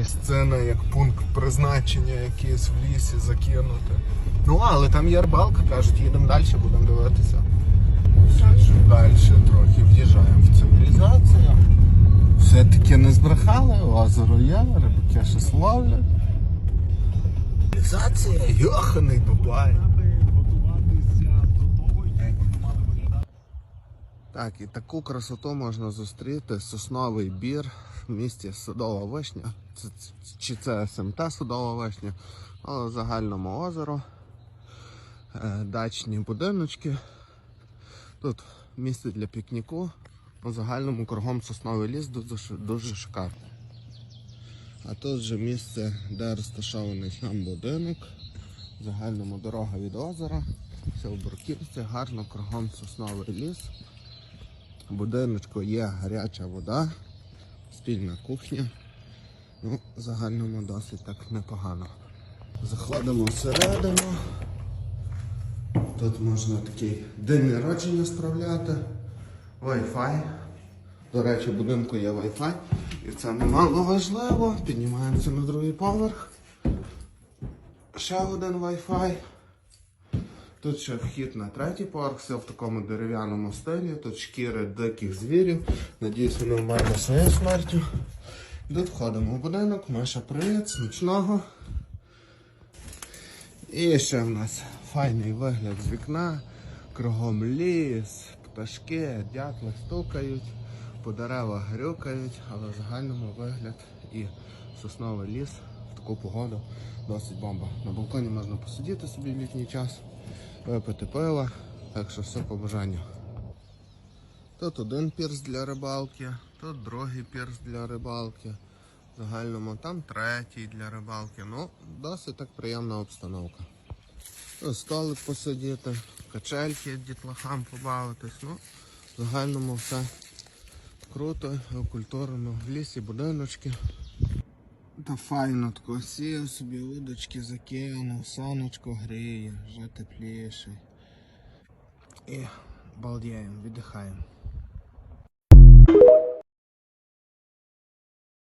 місцина, як пункт призначення якийсь в лісі закинути. Ну, але там є рибалка, кажуть, їдемо далі, будемо дивитися. Далі трохи в'їжджаємо в цивілізацію. Все-таки не збрехали, озеро є, рибаки щось ловлять. Цивілізація, йоханий бабай. Так, і таку красоту можна зустріти. Сосновий бір в місті Судова Вишня. Це, чи це СМТ Судова Вишня, але в загальному озеро. Е, Дачні будиночки. Тут місце для пікніку. У загальному кругом сосновий ліс дуже, дуже шикарний. А тут же місце, де розташований сам будинок. В загальному дорога від озера. Все в Бурківці, гарно кругом сосновий ліс. В будиночку є гаряча вода, спільна кухня. Ну, загальному досить так непогано. Заходимо всередину. Тут можна такий день народження справляти. Wi-Fi. До речі, в будинку є Wi-Fi. І це немало важливо. Піднімаємося на другий поверх. Ще один Wi-Fi. Тут ще вхід на третій поверх, все в такому дерев'яному стилі. Тут шкіри диких звірів. Надіюсь, вони вмерли своєю смертю. Тут входимо в будинок. Маша, привіт, смачного. І ще в нас файний вигляд з вікна, кругом ліс, пташки, дятли стукають, по деревах грюкають, але в загальному вигляд і сосновий ліс таку погоду досить бомба. На балконі можна посидіти собі в літній час, випити пива, так що все по бажанню. Тут один пірс для рибалки, тут другий пірс для рибалки. В загальному там третій для рибалки. Ну, досить так приємна обстановка. Ну, Столик посидіти, качельки дітлахам побавитись. Ну, в загальному все круто, окультурно. В лісі будиночки. Та файно тако сів собі удочки закинув, сонечко гріє, вже тепліше. І балдіємо, віддихаємо.